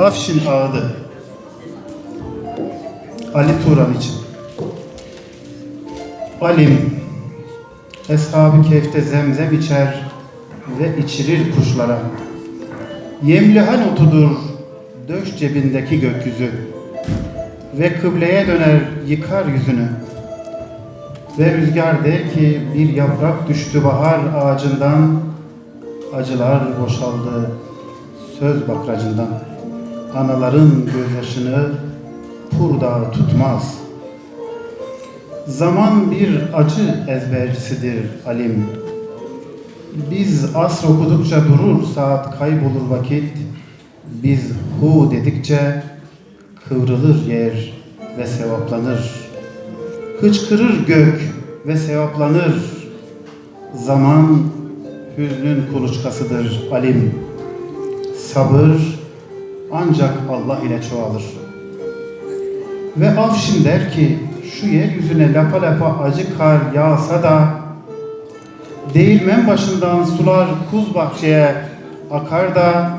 Afşin ağıdı. Ali Turan için. Alim, Eshab-ı Kehf'te zemzem içer ve içirir kuşlara. Yemlihan otudur döş cebindeki gökyüzü ve kıbleye döner yıkar yüzünü. Ve rüzgar der ki bir yaprak düştü bahar ağacından, acılar boşaldı söz bakracından. Anaların gözyaşını purda tutmaz. Zaman bir acı ezbercisidir alim. Biz asr okudukça durur saat kaybolur vakit. Biz hu dedikçe kıvrılır yer ve sevaplanır. Hıçkırır gök ve sevaplanır. Zaman hüznün kuluçkasıdır alim. Sabır ancak Allah ile çoğalır. Ve Afşin der ki şu yeryüzüne lapa lapa acı kar yağsa da Değirmen başından sular kuz bahçeye akar da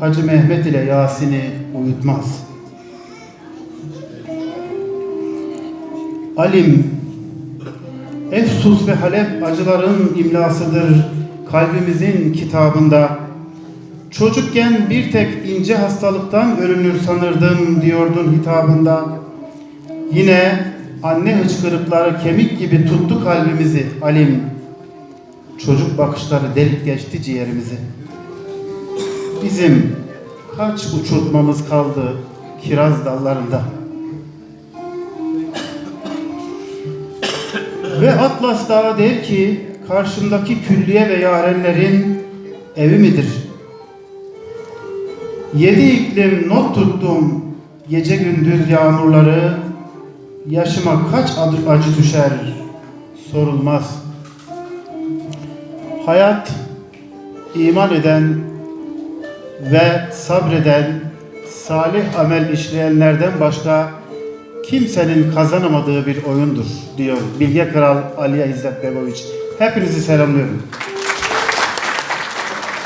Hacı Mehmet ile Yasin'i uyutmaz. Alim, Efsus ve Halep acıların imlasıdır kalbimizin kitabında. Çocukken bir tek ince hastalıktan ölünür sanırdım diyordun hitabında. Yine anne hıçkırıkları kemik gibi tuttu kalbimizi alim. Çocuk bakışları delik geçti ciğerimizi. Bizim kaç uçurtmamız kaldı kiraz dallarında. Ve Atlas Dağı der ki karşımdaki külliye ve yarenlerin evi midir? Yedi iklim not tuttum gece gündüz yağmurları yaşıma kaç adı acı düşer sorulmaz. Hayat iman eden ve sabreden salih amel işleyenlerden başka kimsenin kazanamadığı bir oyundur diyor Bilge Kral Aliye İzzet Begoviç. Hepinizi selamlıyorum.